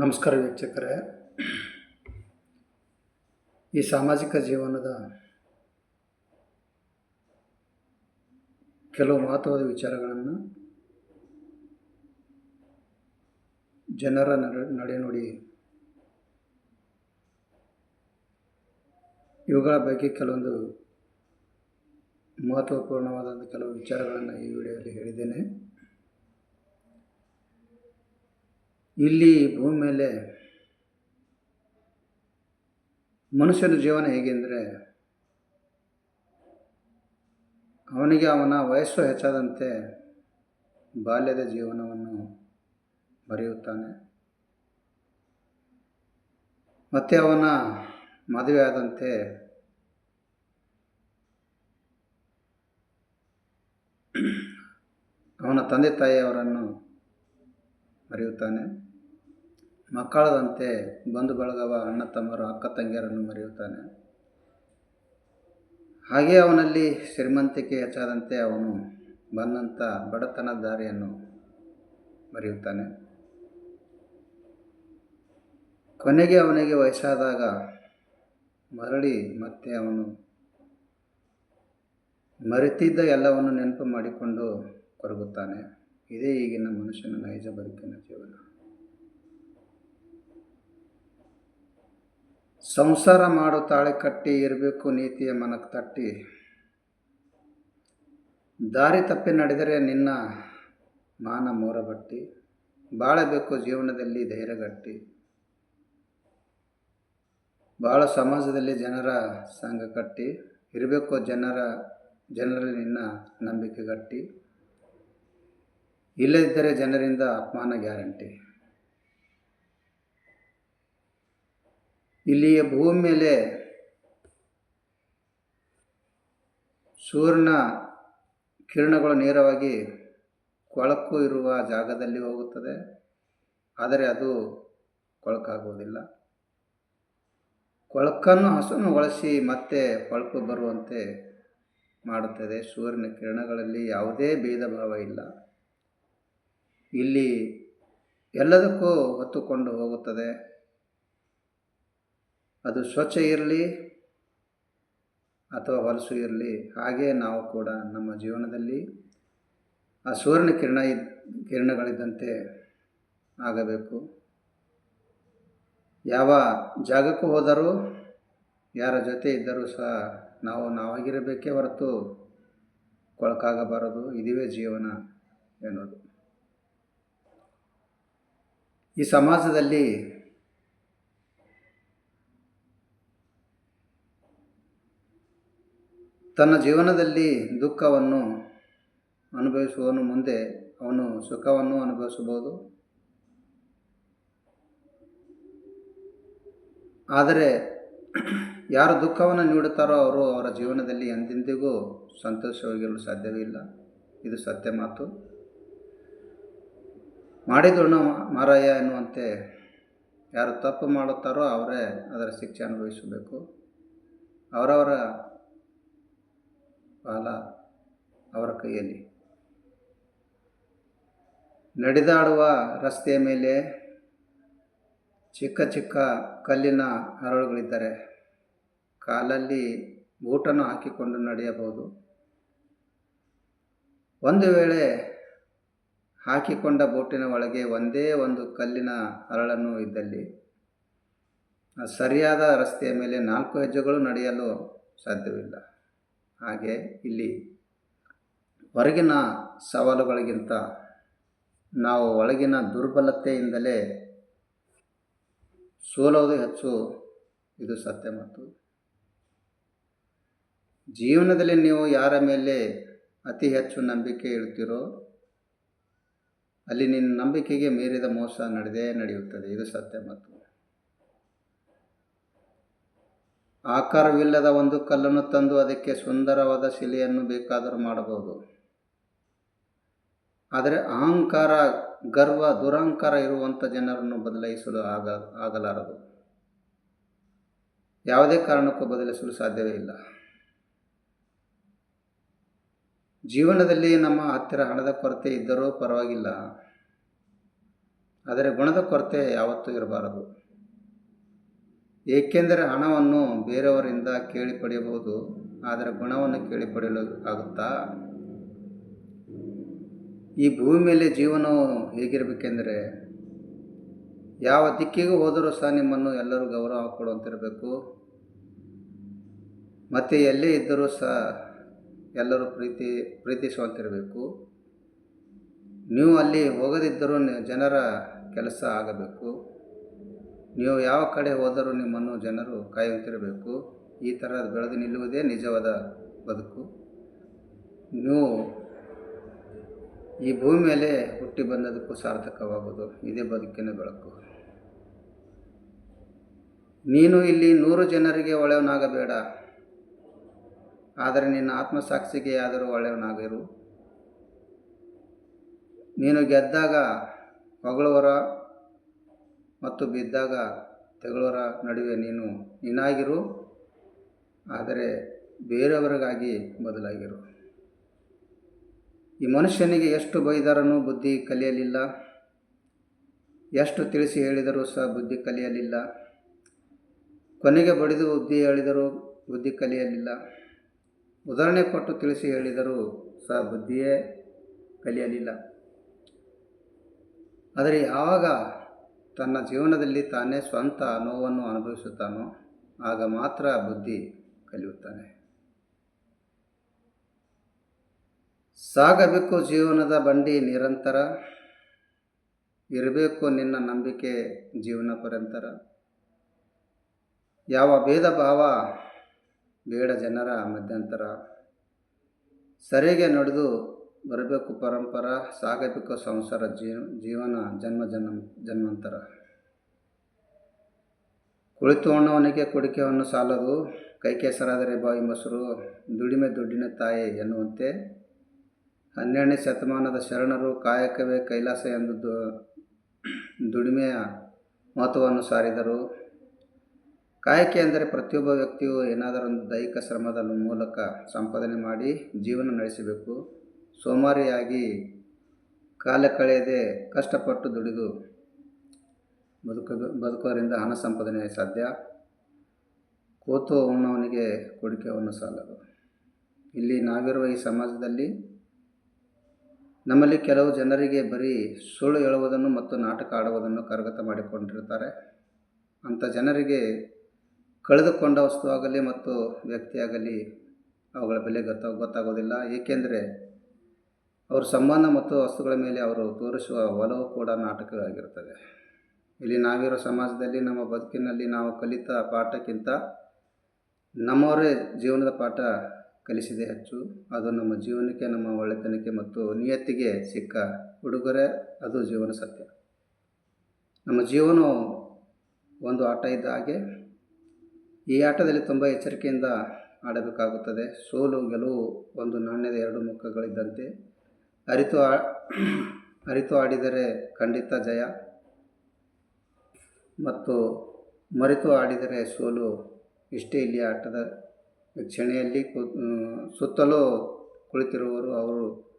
ನಮಸ್ಕಾರ ವೀಕ್ಷಕರೇ. ಈ ಸಾಮಾಜಿಕ ಜೀವನದ ಕೆಲವು ಮಹತ್ವದ ವಿಚಾರಗಳನ್ನು ಜನರ ನಡೆ ನಡೆನುಡಿ ಇವುಗಳ ಬಗ್ಗೆ ಕೆಲವೊಂದು ಮಹತ್ವಪೂರ್ಣವಾದಂಥ ಕೆಲವು ವಿಚಾರಗಳನ್ನು ಈ ವಿಡಿಯೋದಲ್ಲಿ ಹೇಳಿದ್ದೇನೆ. ಇಲ್ಲಿ ಭೂಮಿ ಮೇಲೆ ಮನುಷ್ಯನ ಜೀವನ ಹೇಗೆ ಅಂದರೆ ಅವನಿಗೆ ಅವನ ವಯಸ್ಸು ಹೆಚ್ಚಾದಂತೆ ಬಾಲ್ಯದ ಜೀವನವನ್ನು ಬರೆಯುತ್ತಾನೆ. ಮತ್ತು ಅವನ ಮದುವೆ ಆದಂತೆ ಅವನ ತಂದೆ ತಾಯಿಯವರನ್ನು ಮರೆಯುತ್ತಾನೆ. ಮಕ್ಕಳದಂತೆ ಬಂಧು ಬಳಗವ ಅಣ್ಣ ತಮ್ಮರು ಅಕ್ಕ ತಂಗಿಯರನ್ನು ಮರೆಯುತ್ತಾನೆ. ಹಾಗೆ ಅವನಲ್ಲಿ ಶ್ರೀಮಂತಿಕೆ ಹೆಚ್ಚಾದಂತೆ ಅವನು ಬಂದಂಥ ಬಡತನ ದಾರಿಯನ್ನು ಮರೆಯುತ್ತಾನೆ. ಕೊನೆಗೆ ಅವನಿಗೆ ವಯಸ್ಸಾದಾಗ ಮರಳಿ ಮತ್ತೆ ಅವನು ಮರೆತಿದ್ದ ಎಲ್ಲವನ್ನು ನೆನಪು ಮಾಡಿಕೊಂಡು ಕೊರಗುತ್ತಾನೆ. ಇದೇ ಈಗಿನ ಮನುಷ್ಯನ ನೈಜ ಬದುಕಿನ ಜೀವನ. ಸಂಸಾರ ಮಾಡು ತಾಳೆ ಕಟ್ಟಿ ಇರಬೇಕು ನೀತಿಯ ಮನಕ್ಕೆ ತಟ್ಟಿ. ದಾರಿ ತಪ್ಪಿ ನಡೆದರೆ ನಿನ್ನ ಮಾನ ಮೋರಬಟ್ಟಿ. ಬಾಳಬೇಕು ಜೀವನದಲ್ಲಿ ಧೈರ್ಯಗಟ್ಟಿ. ಭಾಳ ಸಮಾಜದಲ್ಲಿ ಜನರ ಸಂಘ ಕಟ್ಟಿ. ಇರಬೇಕು ಜನರ, ಜನರಲ್ಲಿ ನಿನ್ನ ನಂಬಿಕೆ ಗಟ್ಟಿ. ಇಲ್ಲದಿದ್ದರೆ ಜನರಿಂದ ಅಪಮಾನ ಗ್ಯಾರಂಟಿ. ಇಲ್ಲಿಯ ಭೂಮಿ ಮೇಲೆ ಸೂರ್ಯನ ಕಿರಣಗಳು ನೇರವಾಗಿ ಕೊಳಕು ಇರುವ ಜಾಗದಲ್ಲಿ ಹೋಗುತ್ತದೆ. ಆದರೆ ಅದು ಕೊಳಕಾಗುವುದಿಲ್ಲ. ಕೊಳಕನ್ನು ಹಸುನಗೊಳಿಸಿ ಮತ್ತೆ ಕೊಳಕು ಬರುವಂತೆ ಮಾಡುತ್ತದೆ. ಸೂರ್ಯನ ಕಿರಣಗಳಲ್ಲಿ ಯಾವುದೇ ಭೇದ ಭಾವ ಇಲ್ಲ. ಇಲ್ಲಿ ಎಲ್ಲದಕ್ಕೂ ಹೊತ್ತುಕೊಂಡು ಹೋಗುತ್ತದೆ. ಅದು ಸ್ವಚ್ಛ ಇರಲಿ ಅಥವಾ ಹೊಲಸು ಇರಲಿ, ಹಾಗೆ ನಾವು ಕೂಡ ನಮ್ಮ ಜೀವನದಲ್ಲಿ ಆ ಸೂರ್ಯನ ಕಿರಣ ಕಿರಣಗಳಿದ್ದಂತೆ ಆಗಬೇಕು. ಯಾವ ಜಾಗಕ್ಕೂ ಹೋದರೂ, ಯಾರ ಜೊತೆ ಇದ್ದರೂ ಸಹ ನಾವು ನಾವಾಗಿರಬೇಕೇ ಹೊರತು ಕೊಳಕಾಗಬಾರದು. ಇದುವೇ ಜೀವನ ಎನ್ನುವುದು. ಈ ಸಮಾಜದಲ್ಲಿ ತನ್ನ ಜೀವನದಲ್ಲಿ ದುಃಖವನ್ನು ಅನುಭವಿಸುವವನು ಮುಂದೆ ಅವನು ಸುಖವನ್ನು ಅನುಭವಿಸಬಹುದು. ಆದರೆ ಯಾರು ದುಃಖವನ್ನು ನೀಡುತ್ತಾರೋ ಅವರು ಅವರ ಜೀವನದಲ್ಲಿ ಎಂದೆಂದಿಗೂ ಸಂತೋಷವಾಗಿರಲು ಸಾಧ್ಯವಿಲ್ಲ ಇದು ಸತ್ಯ ಮಾತು. ಮಾಡಿದೋಣ ಮಾರಾಯ ಎನ್ನುವಂತೆ ಯಾರು ತಪ್ಪು ಮಾಡುತ್ತಾರೋ ಅವರೇ ಅದರ ಶಿಕ್ಷೆ ಅನುಭವಿಸಬೇಕು. ಅವರವರ ಕಾಲ ಅವರ ಕೈಯಲ್ಲಿ. ನಡೆದಾಡುವ ರಸ್ತೆಯ ಮೇಲೆ ಚಿಕ್ಕ ಚಿಕ್ಕ ಕಲ್ಲಿನ ಹರಳುಗಳಿದ್ದರೆ ಕಾಲಲ್ಲಿ ಬೂಟನ್ನು ಹಾಕಿಕೊಂಡು ನಡೆಯಬಹುದು. ಒಂದು ವೇಳೆ ಹಾಕಿಕೊಂಡ ಬೋಟಿನ ಒಳಗೆ ಒಂದೇ ಒಂದು ಕಲ್ಲಿನ ಅರಳನ್ನು ಇದ್ದಲ್ಲಿ ಸರಿಯಾದ ರಸ್ತೆಯ ಮೇಲೆ ನಾಲ್ಕು ಹೆಜ್ಜೆಗಳು ನಡೆಯಲು ಸಾಧ್ಯವಿಲ್ಲ. ಹಾಗೆ ಇಲ್ಲಿ ಹೊರಗಿನ ಸವಾಲುಗಳಿಗಿಂತ ನಾವು ಒಳಗಿನ ದುರ್ಬಲತೆಯಿಂದಲೇ ಸೋಲೋದು ಹೆಚ್ಚು ಇದು ಸತ್ಯ ಮತ್ತು ಜೀವನದಲ್ಲಿ ನೀವು ಯಾರ ಮೇಲೆ ಅತಿ ಹೆಚ್ಚು ನಂಬಿಕೆ ಇಡ್ತೀರೋ ಅಲ್ಲಿ ನಿನ್ನ ನಂಬಿಕೆಗೆ ಮೀರಿದ ಮೋಸ ನಡೆದೇ ನಡೆಯುತ್ತದೆ. ಇದು ಸತ್ಯ ಮತ್ತು ಆಕಾರವಿಲ್ಲದ ಒಂದು ಕಲ್ಲನ್ನು ತಂದು ಅದಕ್ಕೆ ಸುಂದರವಾದ ಶಿಲೆಯನ್ನು ಬೇಕಾದರೂ ಮಾಡಬಹುದು. ಆದರೆ ಅಹಂಕಾರ, ಗರ್ವ, ದುರಹಂಕಾರ ಇರುವಂಥ ಜನರನ್ನು ಬದಲಾಯಿಸಲು ಆಗ ಆಗಲಾರದು. ಯಾವುದೇ ಕಾರಣಕ್ಕೂ ಬದಲಿಸಲು ಸಾಧ್ಯವೇ ಇಲ್ಲ. ಜೀವನದಲ್ಲಿ ನಮ್ಮ ಹತ್ತಿರ ಹಣದ ಕೊರತೆ ಇದ್ದರೂ ಪರವಾಗಿಲ್ಲ. ಆದರೆ ಗುಣದ ಕೊರತೆ ಯಾವತ್ತೂ ಇರಬಾರದು. ಏಕೆಂದರೆ ಹಣವನ್ನು ಬೇರೆಯವರಿಂದ ಕೇಳಿ ಪಡೆಯಬಹುದು ಆದರೆ ಗುಣವನ್ನು ಕೇಳಿ ಪಡೆಯಲು ಆಗುತ್ತಾ? ಈ ಭೂಮಿ ಮೇಲೆ ಜೀವನವು ಹೇಗಿರಬೇಕೆಂದರೆ, ಯಾವ ದಿಕ್ಕಿಗೂ ಹೋದರೂ ಸಹ ನಿಮ್ಮನ್ನು ಎಲ್ಲರೂ ಗೌರವ ಕೊಡುವಂತಿರಬೇಕು. ಮತ್ತು ಎಲ್ಲೇ ಇದ್ದರೂ ಸಹ ಎಲ್ಲರೂ ಪ್ರೀತಿ, ಪ್ರೀತಿಸುವಂತಿರಬೇಕು. ನೀವು ಅಲ್ಲಿ ಹೋಗದಿದ್ದರೂ ಜನರ ಕೆಲಸ ಆಗಬೇಕು. ನೀವು ಯಾವ ಕಡೆ ಹೋದರೂ ನಿಮ್ಮನ್ನು ಜನರು ಕಾಯುತ್ತಿರಬೇಕು ಈ ಥರ ಬೆಳೆದು ನಿಲ್ಲುವುದೇ ನಿಜವಾದ ಬದುಕು. ನೀವು ಈ ಭೂಮಿ ಮೇಲೆ ಹುಟ್ಟಿ ಬಂದದಕ್ಕೂ ಸಾರ್ಥಕವಾಗುವುದು ಇದೇ ಬದುಕಿನ ಬೆಳಕು. ನೀನು ಇಲ್ಲಿ ನೂರು ಜನರಿಗೆ ಒಳ್ಳೆಯವನಾಗಬೇಡ ಆದರೆ ನಿನ್ನ ಆತ್ಮಸಾಕ್ಷಿಗೆ ಆದರೂ ಒಳ್ಳೆಯವನಾಗಿರು. ನೀನು ಗೆದ್ದಾಗ ಹೊಗಳುವರ ಮತ್ತು ಬಿದ್ದಾಗ ತೆಗಳವರ ನಡುವೆ ನೀನು ನೀನಾಗಿರು, ಆದರೆ ಬೇರೆಯವರಿಗಾಗಿ ಬದಲಾಗಿರು. ಈ ಮನುಷ್ಯನಿಗೆ ಎಷ್ಟು ಬೈದಾರನು ಬುದ್ಧಿ ಕಲಿಯಲಿಲ್ಲ. ಎಷ್ಟು ತಿಳಿಸಿ ಹೇಳಿದರೂ ಸಹ ಬುದ್ಧಿ ಕಲಿಯಲಿಲ್ಲ. ಕೊನೆಗೆ ಬಡಿದು ಬುದ್ಧಿ ಹೇಳಿದರೂ ಬುದ್ಧಿ ಕಲಿಯಲಿಲ್ಲ. ಉದಾಹರಣೆ ಕೊಟ್ಟು ತಿಳಿಸಿ ಹೇಳಿದರೂ ಸಹ ಬುದ್ಧಿಯೇ ಕಲಿಯಲಿಲ್ಲ. ಆದರೆ ಯಾವಾಗ ತನ್ನ ಜೀವನದಲ್ಲಿ ತಾನೇ ಸ್ವಂತ ನೋವನ್ನು ಅನುಭವಿಸುತ್ತಾನೋ, ಆಗ ಮಾತ್ರ ಬುದ್ಧಿ ಕಲಿಯುತ್ತಾನೆ. ಸಾಗಬೇಕು ಜೀವನದ ಬಂಡಿ ನಿರಂತರ, ಇರಬೇಕು ನಿನ್ನ ನಂಬಿಕೆ ಜೀವನ ಪರ್ಯಂತರ ಯಾವ ಭೇದ ಭಾವ ಬೇಡ ಜನರ ಮಧ್ಯಂತರ. ಸರಿಗೆ ನಡೆದು ಬರಬೇಕು ಪರಂಪರ, ಸಾಗಬೇಕು ಸಂಸಾರ ಜೀವ, ಜೀವನ ಜನ್ಮ ಜನ್ಮ, ಜನ್ಮಾಂತರ. ಕುಳಿತು ಉಣ್ಣವನಿಗೆ ಕುಡಿಕೆವನ್ನು ಸಾಲದು ಕೈ ಕೆಸರಾದರೆ ಬಾಯಿ ಮೊಸರು ದುಡಿಮೆ ದುಡ್ಡಿನ ತಾಯಿ ಎನ್ನುವಂತೆ. ಹನ್ನೆರಡನೇ ಶತಮಾನದ ಶರಣರು ಕಾಯಕವೇ ಕೈಲಾಸ ಎಂದು ದುಡಿಮೆಯ ಮಹತ್ವವನ್ನು ಸಾರಿದರು. ಕಾಯಕ ಅಂದರೆ ಪ್ರತಿಯೊಬ್ಬ ವ್ಯಕ್ತಿಯು ಏನಾದರೂ ಒಂದು ದೈಹಿಕ ಶ್ರಮದ ಮೂಲಕ ಸಂಪಾದನೆ ಮಾಡಿ ಜೀವನ ನಡೆಸಬೇಕು. ಸೋಮಾರಿಯಾಗಿ ಕಾಲ ಕಳೆಯದೆ ಕಷ್ಟಪಟ್ಟು ದುಡಿದು ಬದುಕ ಬದುಕೋದರಿಂದ ಹಣ ಸಂಪಾದನೆ ಸಾಧ್ಯ. ಕೂತು ಉಣ್ಣವನಿಗೆ ಅವನು ಸಾಲದು. ಇಲ್ಲಿ ನಾವಿರುವ ಈ ಸಮಾಜದಲ್ಲಿ ನಮ್ಮಲ್ಲಿ ಕೆಲವು ಜನರಿಗೆ ಬರೀ ಸುಳ್ಳು ಹೇಳುವುದನ್ನು ಮತ್ತು ನಾಟಕ ಆಡುವುದನ್ನು ಕರಗತ ಮಾಡಿಕೊಂಡಿರ್ತಾರೆ ಅಂಥ ಜನರಿಗೆ ಕಳೆದುಕೊಂಡ ವಸ್ತುವಾಗಲಿ ಮತ್ತು ವ್ಯಕ್ತಿಯಾಗಲಿ ಅವುಗಳ ಬೆಲೆ ಗೊತ್ತ, ಗೊತ್ತಾಗೋದಿಲ್ಲ. ಏಕೆಂದರೆ ಅವ್ರ ಸಂಬಂಧ ಮತ್ತು ವಸ್ತುಗಳ ಮೇಲೆ ಅವರು ತೋರಿಸುವ ಒಲವು ಕೂಡ ನಾಟಕವಾಗಿರುತ್ತದೆ ಇಲ್ಲಿ ನಾವಿರೋ ಸಮಾಜದಲ್ಲಿ, ನಮ್ಮ ಬದುಕಿನಲ್ಲಿ ನಾವು ಕಲಿತ ಪಾಠಕ್ಕಿಂತ ನಮ್ಮವರೇ ಜೀವನದ ಪಾಠ ಕಲಿಸಿದೆ ಹೆಚ್ಚು. ಅದು ನಮ್ಮ ಜೀವನಕ್ಕೆ, ನಮ್ಮ ಒಳ್ಳೆತನಕ್ಕೆ ಮತ್ತು ನಿಯತ್ತಿಗೆ ಸಿಕ್ಕ ಉಡುಗೊರೆ. ಅದು ಜೀವನ ಸತ್ಯ. ನಮ್ಮ ಜೀವನ ಒಂದು ಆಟ ಇದ್ದ ಹಾಗೆ ಈ ಆಟದಲ್ಲಿ ತುಂಬ ಎಚ್ಚರಿಕೆಯಿಂದ ಆಡಬೇಕಾಗುತ್ತದೆ. ಸೋಲು, ಗೆಲುವು ಒಂದು ನಾಣ್ಯದ ಎರಡು ಮುಖಗಳಿದ್ದಂತೆ. ಅರಿತು ಆ, ಅರಿತು ಆಡಿದರೆ ಖಂಡಿತ ಜಯ. ಮತ್ತು ಮರೆತು ಆಡಿದರೆ ಸೋಲು ಇಷ್ಟೇ ಇಲ್ಲಿ ಆಟದ ವೀಕ್ಷಣೆಯಲ್ಲಿ ಕು ಸುತ್ತಲೂ ಕುಳಿತಿರುವವರು ಅವರು,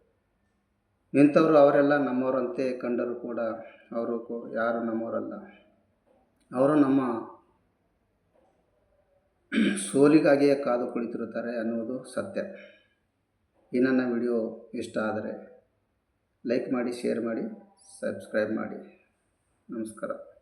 ನಿಂತವರು ಅವರೆಲ್ಲ ನಮ್ಮವರಂತೆ ಕಂಡರೂ ಕೂಡ ಅವರು ಯಾರು ನಮ್ಮವರಲ್ಲ. ಅವರು ನಮ್ಮ ಸೋಲಿಗಾಗಿಯೇ ಕಾದು ಕುಳಿತಿರುತ್ತಾರೆ ಅನ್ನುವುದು ಸತ್ಯ. ಈ ನನ್ನ ವಿಡಿಯೋ ಇಷ್ಟ ಆದರೆ ಲೈಕ್ ಮಾಡಿ, ಶೇರ್ ಮಾಡಿ, ಸಬ್ಸ್ಕ್ರೈಬ್ ಮಾಡಿ. ನಮಸ್ಕಾರ.